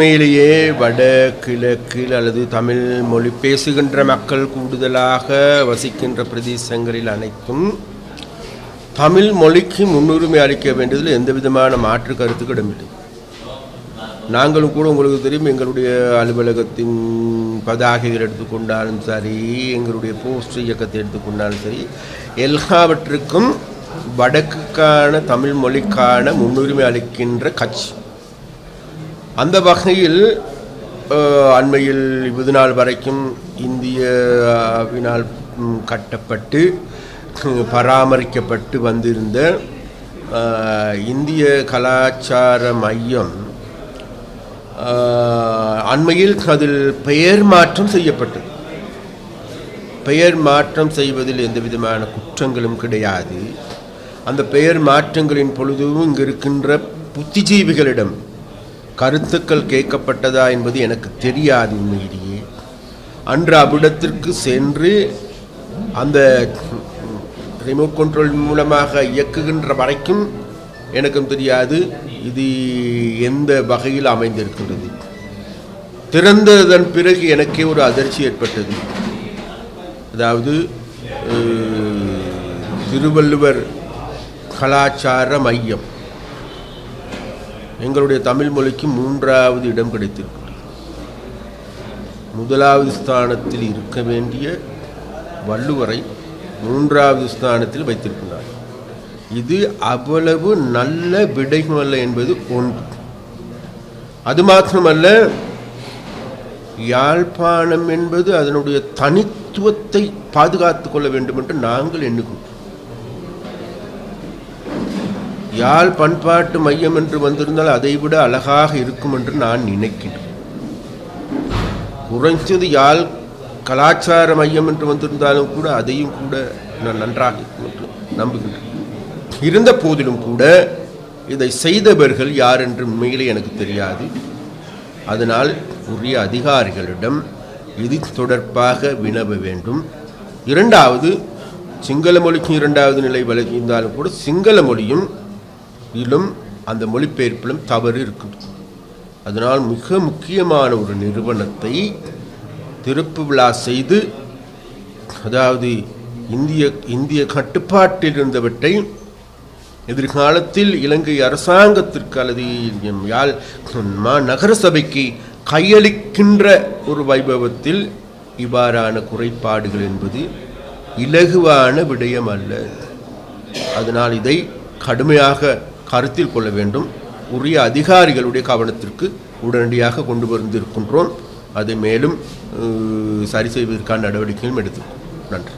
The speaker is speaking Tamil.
உண்மையிலேயே வட கிழக்கில் அல்லது தமிழ் மொழி பேசுகின்ற மக்கள் கூடுதலாக வசிக்கின்ற பிரதேசங்களில் அனைத்தும் தமிழ் மொழிக்கு முன்னுரிமை அளிக்க வேண்டியதில் எந்த விதமான மாற்று கருத்துக்களும் இல்லை நாங்களும் கூட உங்களுக்கு தெரியும் எங்களுடைய அலுவலகத்தின் பதாகைகள் எடுத்துக்கொண்டாலும் சரி எங்களுடைய போஸ்ட் இயக்கத்தை எடுத்துக்கொண்டாலும் சரி எல்லாவற்றுக்கும் வடக்குக்கான தமிழ் மொழிக்கான முன்னுரிமை அளிக்கின்ற கட்சி. அந்த வகையில் அண்மையில் இருபது நாள் வரைக்கும் இந்தியாவினால் கட்டப்பட்டு பராமரிக்கப்பட்டு வந்திருந்த இந்திய கலாச்சார மையம் அண்மையில் அதில் பெயர் மாற்றம் செய்யப்பட்டது. பெயர் மாற்றம் செய்வதில் எந்த விதமான குற்றங்களும் கிடையாது. அந்த பெயர் மாற்றங்களின் பொழுதும் இங்கு இருக்கின்ற புத்திஜீவிகளிடம் கருத்துக்கள் கேட்கப்பட்டதா என்பது எனக்கு தெரியாது உண்மையிலேயே. அன்று அவ்விடத்திற்கு சென்று அந்த ரிமோட் கண்ட்ரோல் மூலமாக இயக்குகின்ற வரைக்கும் எனக்கும் தெரியாது இது எந்த வகையில் அமைந்திருக்கின்றது. திறந்ததன் பிறகு எனக்கே ஒரு அதிர்ச்சி ஏற்பட்டது. அதாவது திருவள்ளுவர் கலாச்சார மையம். எங்களுடைய தமிழ் மொழிக்கு மூன்றாவது இடம் கிடைத்திருக்கிறது. முதலாவது ஸ்தானத்தில் இருக்க வேண்டிய வள்ளுவரை மூன்றாவது ஸ்தானத்தில் வைத்திருக்கிறார். இது அவ்வளவு நல்ல விடைமல்ல என்பது ஒன்று. அது மாத்திரமல்ல யாழ்ப்பாணம் என்பது அதனுடைய தனித்துவத்தை பாதுகாத்துக் கொள்ள வேண்டும் என்று நாங்கள் எண்ணுகிறோம். யாழ் பண்பாட்டு மையம் என்று வந்திருந்தால் அதைவிட அழகாக இருக்கும் என்று நான் நினைக்கிறேன். குறைஞ்சது யாழ் கலாச்சார மையம் என்று வந்திருந்தாலும் கூட அதையும் கூட நான் நன்றாக இருக்கும் என்று நம்புகின்றேன். இருந்த போதிலும் கூட இதை செய்தவர்கள் யார் என்று உண்மையிலே எனக்கு தெரியாது. அதனால் உரிய அதிகாரிகளிடம் இது தொடர்பாக வினவ வேண்டும். இரண்டாவது சிங்கள மொழிக்கும் இரண்டாவது நிலை விலகியிருந்தாலும் கூட சிங்கள மொழியும் இதிலும் அந்த மொழிபெயர்ப்பிலும் தவறு இருக்குது. அதனால் மிக முக்கியமான ஒரு நிறுவனத்தை திருப்பு விழா செய்து அதாவது இந்திய இந்திய கட்டுப்பாட்டில் இருந்தவற்றை எதிர்காலத்தில் இலங்கை அரசாங்கத்திற்கு அல்லது எம் யாழ் மா நகர சபைக்கு கையளிக்கின்ற ஒரு வைபவத்தில் இவ்வாறான குறைபாடுகள் என்பது இலகுவான விடயம் அல்ல. அதனால் இதை கடுமையாக கருத்தில் கொள்ள வேண்டும். உரிய அதிகாரிகளுடைய கவனத்திற்கு உடனடியாக கொண்டு வந்திருக்கின்றோம். அதை மேலும் சரி செய்வதற்கான நடவடிக்கைகளும் எடுத்திருக்கோம் நன்றி.